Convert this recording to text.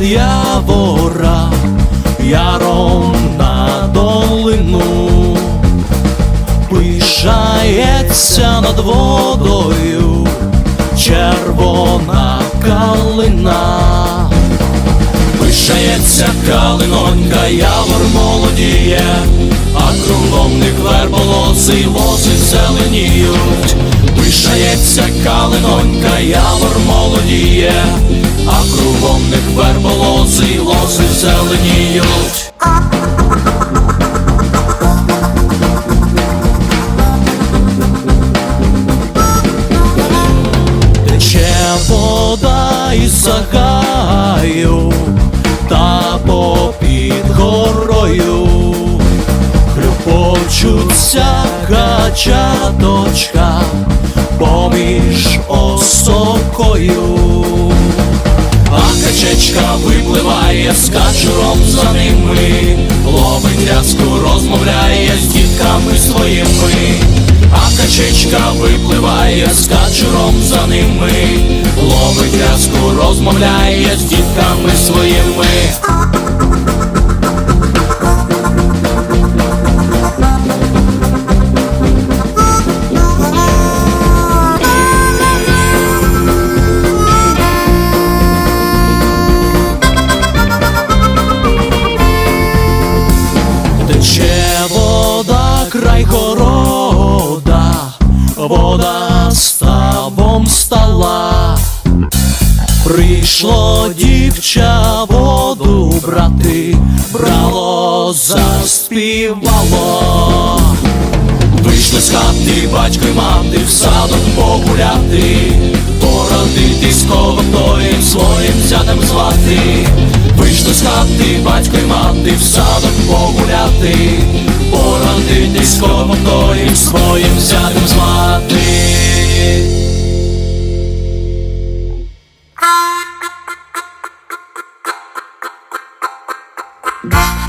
від явора, яром на долину, пишається над водою, червона калина, пишається калинонька, явор молодіє, а кругом них верболоси, лоси зеленіють, пишається калинонька, явор молодіє а кругом них верболози, лози зеленіють. Тече вода із загаю та попід горою Хлюпочуться качаточка поміж осокою А качечка випливає з качуром за ними. Ловить рязку, розмовляє з дітками своїми. А качечка випливає з качуром за ними, ловить рязку, розмовляє з дітками своїми. Край города, вода ставом стала. Прийшло дівча воду брати, брало, заспівало. Вийшли з хати, батько й мати в садок погуляти, порадитись колом тоєм своїм зятем звати. Вийшли з хати, батько й мати в садок погуляти, породитись копокоєм своїм взятим звати. Thank